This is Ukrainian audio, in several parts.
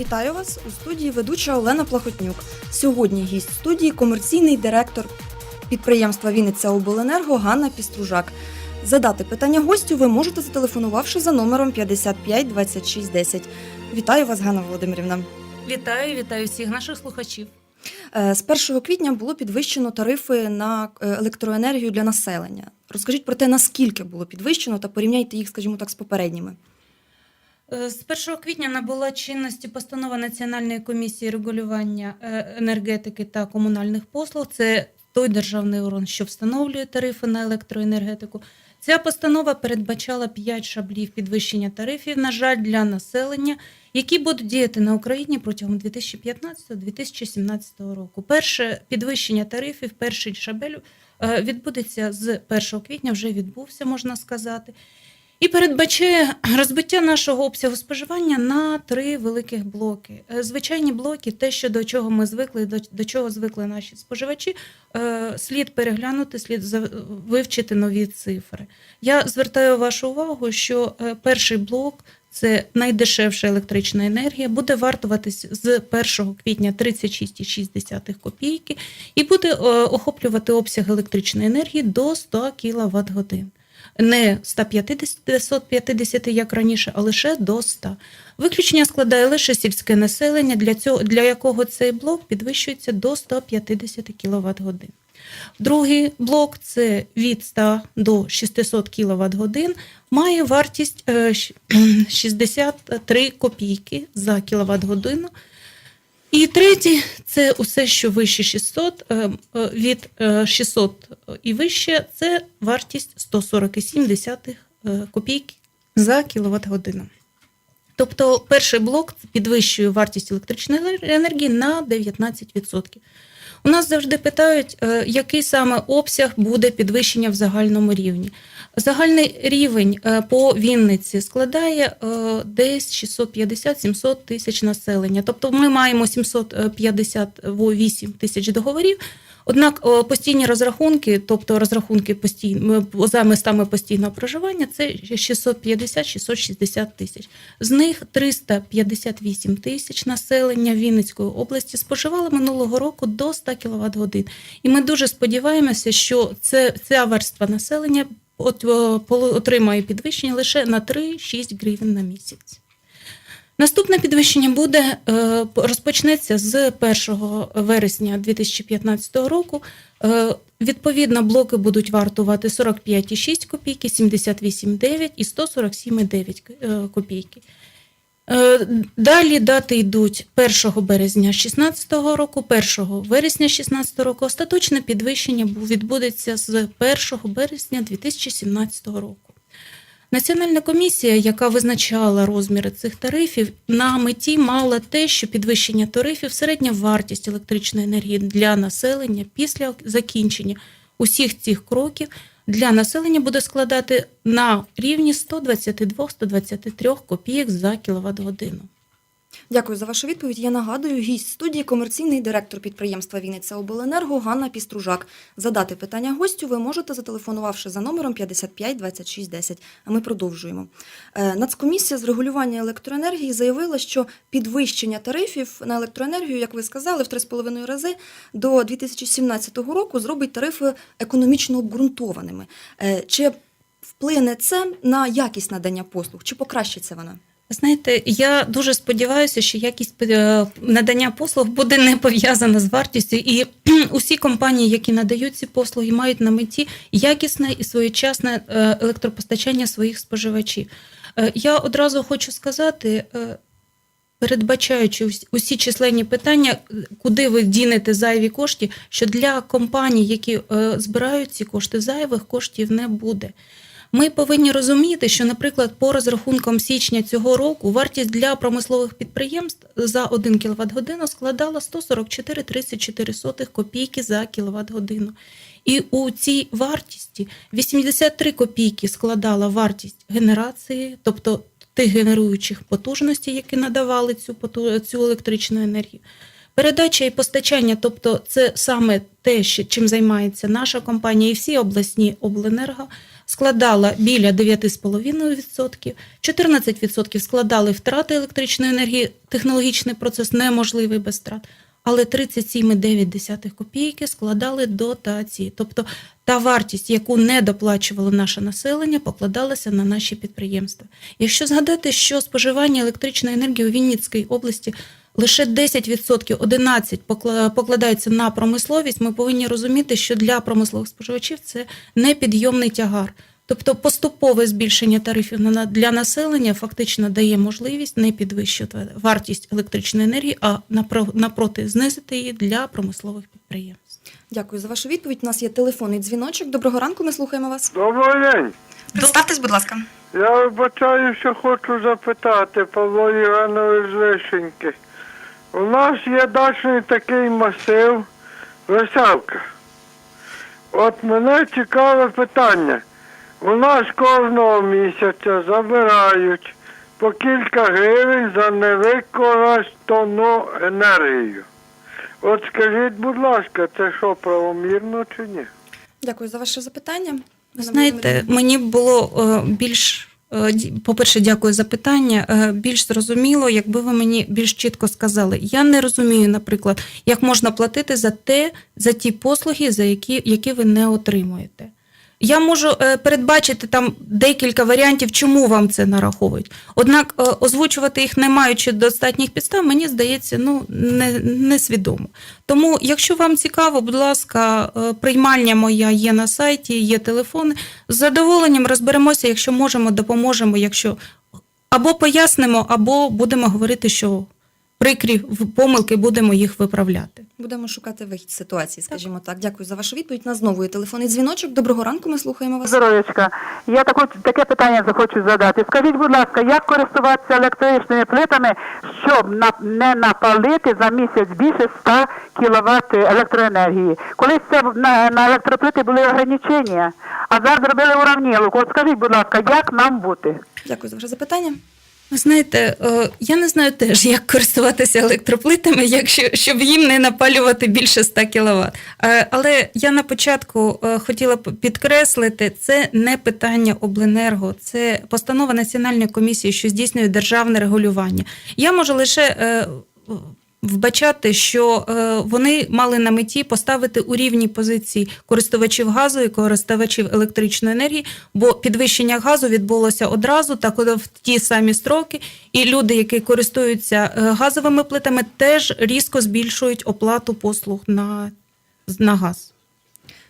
Вітаю вас у студії ведуча Олена Плахотнюк. Сьогодні гість студії комерційний директор підприємства Вінниця Обленерго Ганна Пістружак. Задати питання гостю ви можете зателефонувавши за номером 55 26 10. Вітаю вас, Ганна Володимирівна. Вітаю, вітаю всіх наших слухачів. Е, З 1 квітня було підвищено тарифи на е, електроенергію для населення. Розкажіть про те, наскільки було підвищено, та порівняйте їх, скажімо так, з попередніми. Е, З 1 квітня набула чинності постанова Національної комісії регулювання енергетики та комунальних послуг. Це той державний орган, що встановлює тарифи на електроенергетику. Ця постанова передбачала 5 шаблів підвищення тарифів, на жаль, для населення, які будуть діяти на Україні протягом 2015-2017 року. Перше підвищення тарифів, перший шабель е, відбудеться з 1 квітня, вже відбувся, можна сказати. І передбачає розбиття нашого обсягу споживання на три великих блоки. Е, Звичайні блоки, те, що до чого ми звикли, до, до чого звикли наші споживачі, е, слід переглянути, слід вивчити нові цифри. Я звертаю вашу увагу, що е, перший блок. Це найдешевша електрична енергія, буде вартуватись з 1 квітня 36,6 копійки і буде е, охоплювати обсяг електричної енергії до 100 кВт годин не 150, 150, як раніше, а лише до 100. Виключення складає лише сільське населення, для, цього, для якого цей блок підвищується до 150 кВт годин. Другий блок це від 100 до 600 кВт годин, має вартість е, 63 копійки за кВт годину. І третій це усе, що вище 600, е, е, від е, 600 і вище, це вартість 147 е, копійки за кіловат годину. Тобто перший блок підвищує вартість електричної енергії на 19%. У нас завжди питають, е, який саме обсяг буде підвищення в загальному рівні. Загальний рівень е, по Вінниці складає е, десь 650-700 тисяч населення. Тобто ми маємо 758 тисяч договорів. Однак е, постійні розрахунки, тобто розрахунки постійно за містами постійного проживання, це 650-660 тисяч. З них 358 тисяч населення Вінницької області споживало минулого року до 100 кВт годин. І ми дуже сподіваємося, що це, ця верства населення от, о, отримає підвищення лише на 3-6 гривень на місяць. Наступне підвищення буде е, розпочнеться з 1 вересня 2015 року. Е, Відповідно, блоки будуть вартувати 45,6 копійки, 78,9 і 147,9 е, копійки. Е, Далі дати йдуть 1 березня 2016 року, 1 вересня 2016 року. Остаточне підвищення відбудеться з 1 березня 2017 року. Національна комісія, яка визначала розміри цих тарифів, на меті мала те, що підвищення тарифів, середня вартість електричної енергії для населення після закінчення усіх цих кроків для населення буде складати на рівні 122-123 копійок за кіловат годину. Дякую за вашу відповідь. Я нагадую, гість студії комерційний директор підприємства Вінниця Обленерго Ганна Пістружак. Задати питання гостю ви можете зателефонувавши за номером 55 26 10. А ми продовжуємо. Е, Нацкомісія з регулювання електроенергії заявила, що підвищення тарифів на електроенергію, як ви сказали, в 3,5 рази до 2017 року зробить тарифи економічно обґрунтованими. Е, Чи вплине це на якість надання послуг? Чи покращиться вона? Знаєте, я дуже сподіваюся, що якість е, надання послуг буде не пов'язана з вартістю, і усі компанії, які надають ці послуги, мають на меті якісне і своєчасне е, електропостачання своїх споживачів. Е, Я одразу хочу сказати. Передбачаючи усі численні питання, куди ви дінете зайві кошти, що для компаній, які збирають ці кошти, зайвих коштів не буде. Ми повинні розуміти, що, наприклад, по розрахункам січня цього року вартість для промислових підприємств за 1 кВт годину складала 144,34 копійки за кВт годину. І у цій вартісті 83 копійки складала вартість генерації, тобто тих генеруючих потужностей, які надавали цю, цю електричну енергію. Передача і постачання, тобто це саме те, чим займається наша компанія, і всі обласні обленерго складала біля 9,5%, 14% складали втрати електричної енергії, технологічний процес неможливий без втрат, але 37,9 копійки складали дотації. Тобто та вартість, яку не доплачувало наше населення, покладалася на наші підприємства. Якщо згадати, що споживання електричної енергії у Вінницькій області лише 10%, 11% покла- покладається на промисловість, ми повинні розуміти, що для промислових споживачів це непідйомний тягар. Тобто поступове збільшення тарифів на- для населення фактично дає можливість не підвищувати вартість електричної енергії, а напро- напроти знизити її для промислових підприємств. Дякую за вашу відповідь. У нас є телефонний дзвіночок. Доброго ранку, ми слухаємо вас. Добрий день. Представтесь, будь ласка. Я вибачаю, що хочу запитати Павло Євгенович з Вишеньки. У нас є дачний такий масив Веселка. От мене цікаве питання. У нас кожного місяця забирають по кілька гривень за невикористану енергію. От скажіть, будь ласка, це що, правомірно чи ні? Дякую за ваше запитання. Знаєте, мені було е, більш по-перше, дякую за питання. е, Більш зрозуміло, якби ви мені більш чітко сказали. Я не розумію, наприклад, як можна платити за те, за ті послуги, за які, які ви не отримуєте. Я можу е, передбачити там декілька варіантів, чому вам це нараховують. Однак е, озвучувати їх, не маючи достатніх підстав, мені здається, ну не, несвідомо. Тому, якщо вам цікаво, будь ласка, е, приймальня моя є на сайті, є телефони. З задоволенням розберемося, якщо можемо, допоможемо, якщо або пояснимо, або будемо говорити, що прикрі помилки будемо їх виправляти. Будемо шукати вихід з ситуації, скажімо так. Дякую за вашу відповідь. У нас знову є телефонний дзвіночок. Доброго ранку, ми слухаємо вас. Здоров'ячка. Я також таке питання захочу задати. Скажіть, будь ласка, як користуватися електричними плитами, щоб на, не напалити за місяць більше 100 кВт електроенергії? Колись це на, на електроплити були ограничення, а зараз зробили уравнілку. От скажіть, будь ласка, як нам бути? Дякую за ваше запитання. Ви знаєте, е, я не знаю теж, як користуватися електроплитами, якщо щоб їм не напалювати більше 100 кВт. Але я на початку е, хотіла підкреслити, це не питання обленерго, це постанова Національної комісії, що здійснює державне регулювання. Я можу лише. Вбачати, що е, вони мали на меті поставити у рівні позиції користувачів газу і користувачів електричної енергії, бо підвищення газу відбулося одразу, так в ті самі строки, і люди, які користуються е, газовими плитами, теж різко збільшують оплату послуг на, на газ.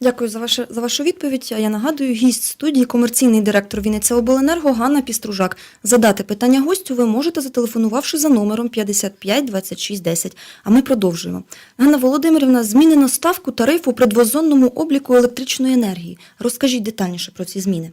Дякую за, ваше, за вашу відповідь. А я нагадую, гість студії, комерційний директор Вінниця Обленерго Ганна Пістружак. Задати питання гостю ви можете, зателефонувавши за номером 55 26 10. А ми продовжуємо. Ганна Володимирівна, змінено ставку тарифу при двозонному обліку електричної енергії. Розкажіть детальніше про ці зміни.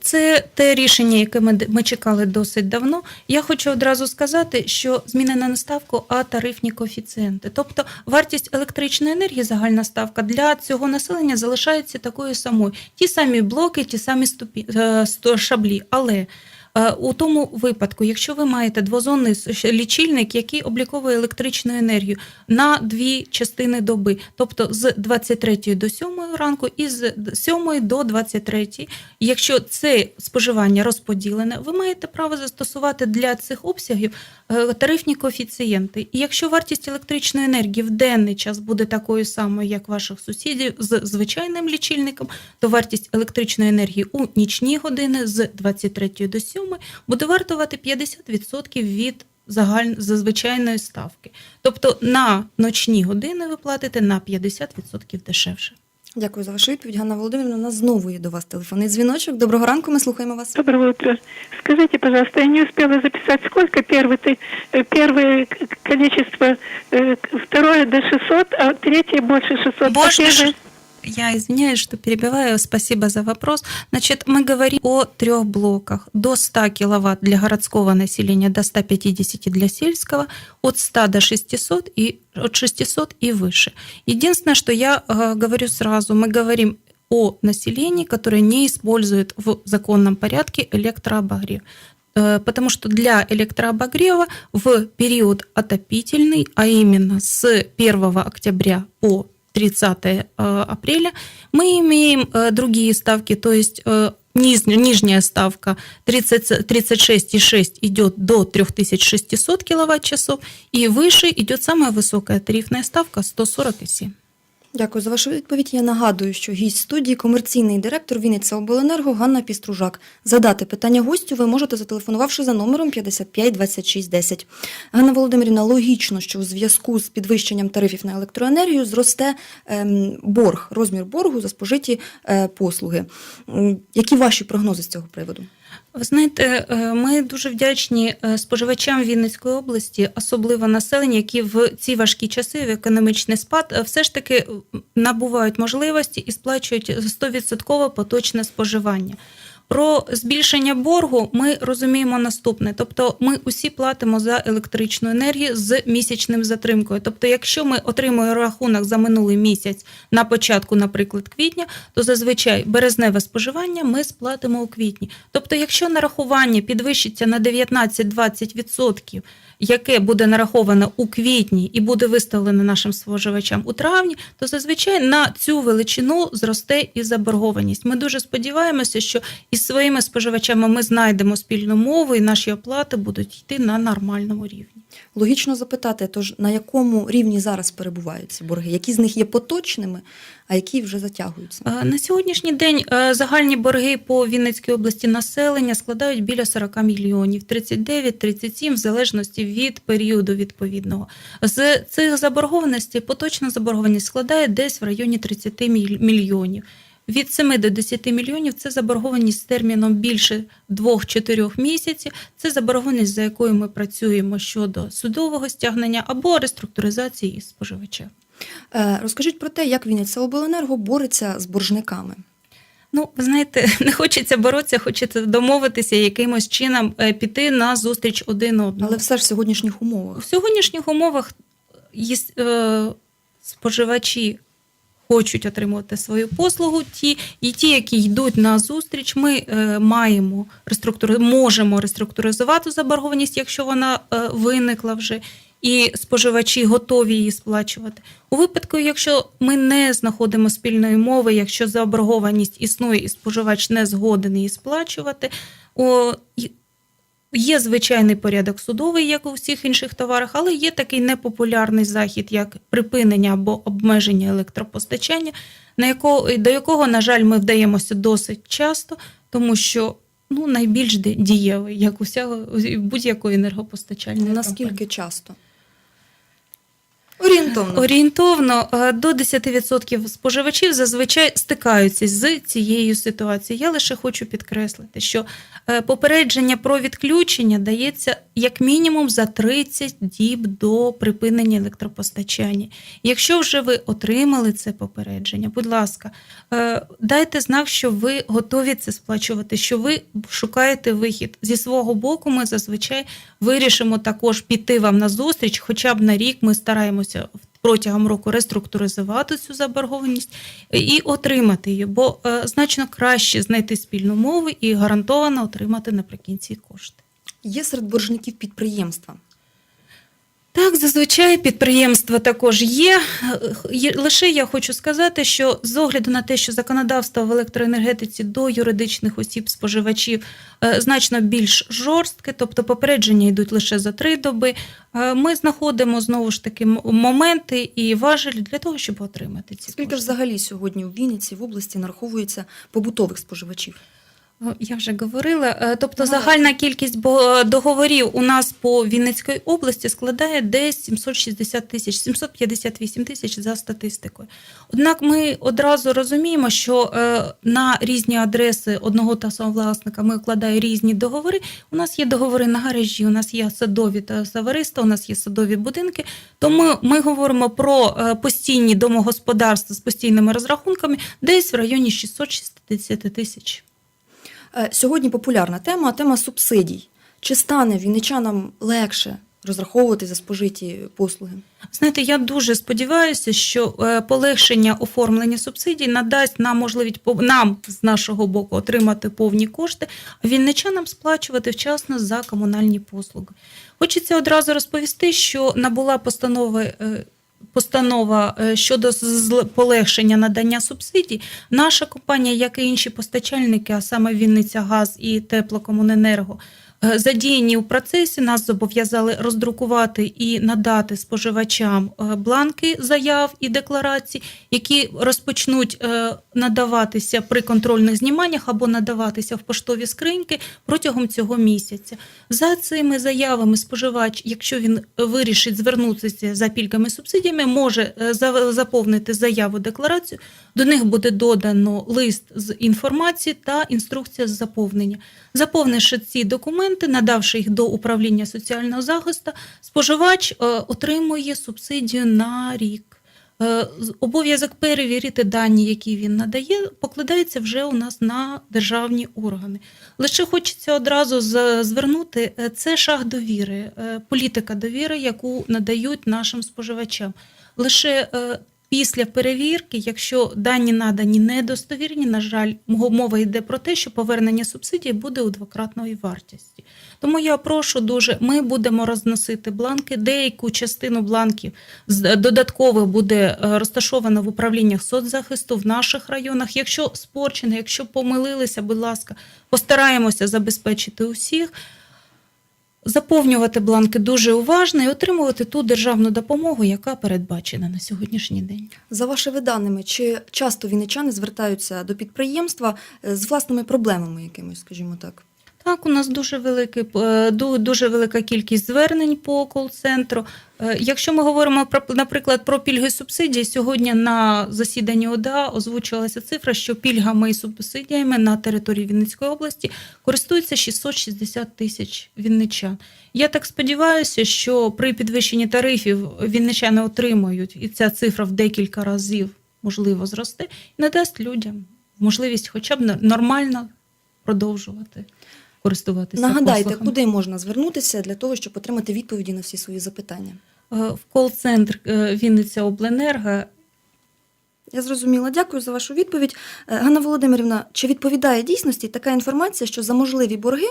Це те рішення, яке ми, ми чекали досить давно. Я хочу одразу сказати, що змінена не ставку, а тарифні коефіцієнти. Тобто вартість електричної енергії, загальна ставка для цього населення залишається такою самою. Ті самі блоки, ті самі ступі, е, шаблі. Але у тому випадку, якщо ви маєте двозонний лічильник, який обліковує електричну енергію на дві частини доби, тобто з 23 до 7 ранку і з 7 до 23, якщо це споживання розподілене, ви маєте право застосувати для цих обсягів е, тарифні коефіцієнти. І якщо вартість електричної енергії в денний час буде такою самою, як ваших сусідів з звичайним лічильником, то вартість електричної енергії у нічні години з 23 до 7 буде вартувати 50% від загаль... зазвичайної ставки. Тобто на ночні години ви платите на 50% дешевше. Дякую за вашу відповідь, Ганна Володимирівна. У нас знову є до вас телефонний дзвіночок. Доброго ранку, ми слухаємо вас. Доброе утро. Скажите, пожалуйста, я не успела записать, сколько первый, ты, э, первое к- количество, э, к- второе до 600, а третье больше 600. Больше А первое- ш- Я извиняюсь, что перебиваю. Спасибо за вопрос. Значит, мы говорим о трех блоках. До 100 киловатт для городского населения, до 150 для сельского, от 100 до 600 и от 600 и выше. Единственное, что я э, говорю сразу, мы говорим о населении, которое не использует в законном порядке электрообогрев. э, потому что для электрообогрева в период отопительный, а именно с 1 октября по 30 э, апреля, мы имеем э, другие ставки, то есть э, низ- нижняя ставка 30 36,6 идет до 3600 киловатт-часов, и выше идет самая высокая тарифная ставка 140,7. Дякую за вашу відповідь. Я нагадую, що гість студії комерційний директор Вінниця Обленерго Ганна Пістружак. Задати питання гостю ви можете зателефонувавши за номером 55 26 10. Ганна Володимирівна, логічно, що у зв'язку з підвищенням тарифів на електроенергію зросте ем, борг, розмір боргу за спожиті е, послуги. Які ваші прогнози з цього приводу? Ви знаєте, е, ми дуже вдячні е, споживачам Вінницької області, особливо населення, які в ці важкі часи в економічний спад е, все ж таки набувають можливості і сплачують 100% поточне споживання. Про збільшення боргу ми розуміємо наступне: тобто, ми усі платимо за електричну енергію з місячним затримкою. Тобто, якщо ми отримуємо рахунок за минулий місяць на початку, наприклад, квітня, то зазвичай березневе споживання ми сплатимо у квітні. Тобто, якщо нарахування підвищиться на 19-20%, яке буде нараховано у квітні і буде виставлено нашим споживачам у травні, то зазвичай на цю величину зросте і заборгованість. Ми дуже сподіваємося, що із своїми споживачами ми знайдемо спільну мову, і наші оплати будуть йти на нормальному рівні. Логічно запитати, тож на якому рівні зараз перебувають ці борги? Які з них є поточними, а які вже затягуються? На сьогоднішній день е, загальні борги по Вінницькій області населення складають біля 40 мільйонів, 39-37, в залежності від періоду відповідного. З цих заборгованостей поточна заборгованість складає десь в районі 30 мільйонів. Від 7 до 10 мільйонів це заборгованість з терміном більше 2-4 місяців. Це заборгованість, за якою ми працюємо щодо судового стягнення або реструктуризації споживача. Е, Розкажіть про те, як Вінниця Обленерго бореться з боржниками. Ну, ви знаєте, не хочеться боротися, хочеться домовитися якимось чином е, піти на зустріч один одному. Але все ж в сьогоднішніх умовах. в сьогоднішніх умовах єс- е, споживачі хочуть отримувати свою послугу, ті і ті, які йдуть на зустріч, ми е, маємо реструктури, можемо реструктуризувати заборгованість, якщо вона е, виникла вже. І споживачі готові її сплачувати. У випадку, якщо ми не знаходимо спільної мови, якщо заборгованість існує і споживач не згоден її сплачувати, о, Є звичайний порядок судовий, як у всіх інших товарах, але є такий непопулярний захід, як припинення або обмеження електропостачання, на якого, до якого, на жаль, ми вдаємося досить часто, тому що ну, найбільш дієвий, як усього будь-якої енергопостачальної Наскільки компанії. часто? Орієнтовно. Орієнтовно е, до 10% споживачів зазвичай стикаються з цією ситуацією. Я лише хочу підкреслити, що е, попередження про відключення дається як мінімум за 30 діб до припинення електропостачання. Якщо вже ви отримали це попередження, будь ласка, е, дайте знак, що ви готові це сплачувати, що ви шукаєте вихід. Зі свого боку, ми зазвичай вирішимо також піти вам на зустріч, хоча б на рік ми стараємося протягом року реструктуризувати цю заборгованість і отримати її, бо е, значно краще знайти спільну мову і гарантовано отримати наприкінці кошти. Є серед боржників підприємства. Так, зазвичай підприємства також є. Лише я хочу сказати, що з огляду на те, що законодавство в електроенергетиці до юридичних осіб споживачів е, значно більш жорстке, тобто попередження йдуть лише за три доби. е, Ми знаходимо знову ж таки моменти і важелі для того, щоб отримати ці Скільки ж кошти. взагалі сьогодні в Вінниці в області нараховується побутових споживачів? О, Я вже говорила. Е, Тобто загальна кількість договорів у нас по Вінницькій області складає десь 760 тисяч, 758 тисяч за статистикою. Однак ми одразу розуміємо, що е, на різні адреси одного та самого власника ми вкладаємо різні договори. У нас є договори на гаражі, у нас є садові та товариства, у нас є садові будинки. Тому ми говоримо про е, постійні домогосподарства з постійними розрахунками десь в районі 660 тисяч. Е, Сьогодні популярна тема тема субсидій. Чи стане вінничанам легше розраховувати за спожиті послуги? Знаєте, я дуже сподіваюся, що е, полегшення оформлення субсидій надасть нам можливість нам з нашого боку отримати повні кошти, а вінничанам сплачувати вчасно за комунальні послуги. Хочеться одразу розповісти, що набула постанови. Постанова е, щодо полегшення надання субсидій. Наша компанія, як і інші постачальники, а саме Вінниця Газ і Теплокомуненерго, задіяні у процесі, нас зобов'язали роздрукувати і надати споживачам е, бланки заяв і декларацій, які розпочнуть е, надаватися при контрольних зніманнях або надаватися в поштові скриньки протягом цього місяця. За цими заявами споживач, якщо він вирішить звернутися за пільгами субсидіями, може е, заповнити заяву декларацію. До них буде додано лист з інформації та інструкція з заповнення. Заповнивши ці документи, надавши їх до управління соціального захисту, споживач е, отримує субсидію на рік. Е, Обов'язок перевірити дані, які він надає, покладається вже у нас на державні органи. Лише хочеться одразу звернути е, це шаг довіри, політика довіри, яку надають нашим споживачам. Лише після перевірки, якщо дані надані недостовірні, на жаль, мова йде про те, що повернення субсидії буде у двократної вартості. Тому я прошу дуже, ми будемо розносити бланки. Деяку частину бланків додатково буде е, розташовано в управліннях соцзахисту в наших районах. Якщо спорчено, якщо помилилися, будь ласка, постараємося забезпечити усіх. Заповнювати бланки дуже уважно і отримувати ту державну допомогу, яка передбачена на сьогоднішній день. За вашими даними, чи часто вінничани звертаються до підприємства е, з власними проблемами якимось, скажімо так? Так, у нас дуже великий е, дуже велика кількість звернень по кол-центру. Е, Якщо ми говоримо про, наприклад, про пільги і субсидії, сьогодні на засіданні ОДА озвучувалася цифра, що пільгами і субсидіями на території Вінницької області користуються 660 тисяч вінничан. Я так сподіваюся, що при підвищенні тарифів вінничани отримають, і ця цифра в декілька разів можливо зросте, і надасть людям можливість хоча б нормально продовжувати користуватися. Нагадайте, послугами. куди можна звернутися для того, щоб отримати відповіді на всі свої запитання? Е, в кол-центр е, Вінниця Обленерго. Я зрозуміла. Дякую за вашу відповідь. Е, Ганна Володимирівна, чи відповідає дійсності така інформація, що за можливі борги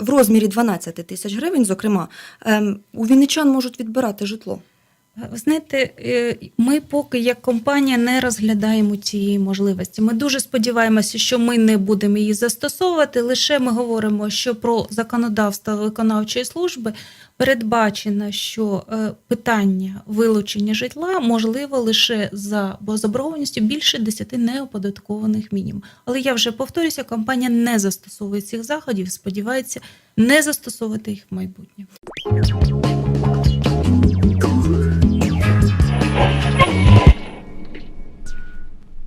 в розмірі 12 тисяч гривень, зокрема, ем, у вінничан можуть відбирати житло? Ви знаєте, е, ми поки як компанія не розглядаємо цієї можливості. Ми дуже сподіваємося, що ми не будемо її застосовувати. Лише ми говоримо, що про законодавство виконавчої служби передбачено, що е, питання вилучення житла можливо лише за бо заборгованістю більше 10 неоподаткованих мінімум. Але я вже повторюся, компанія не застосовує цих заходів, сподівається не застосовувати їх в майбутньому.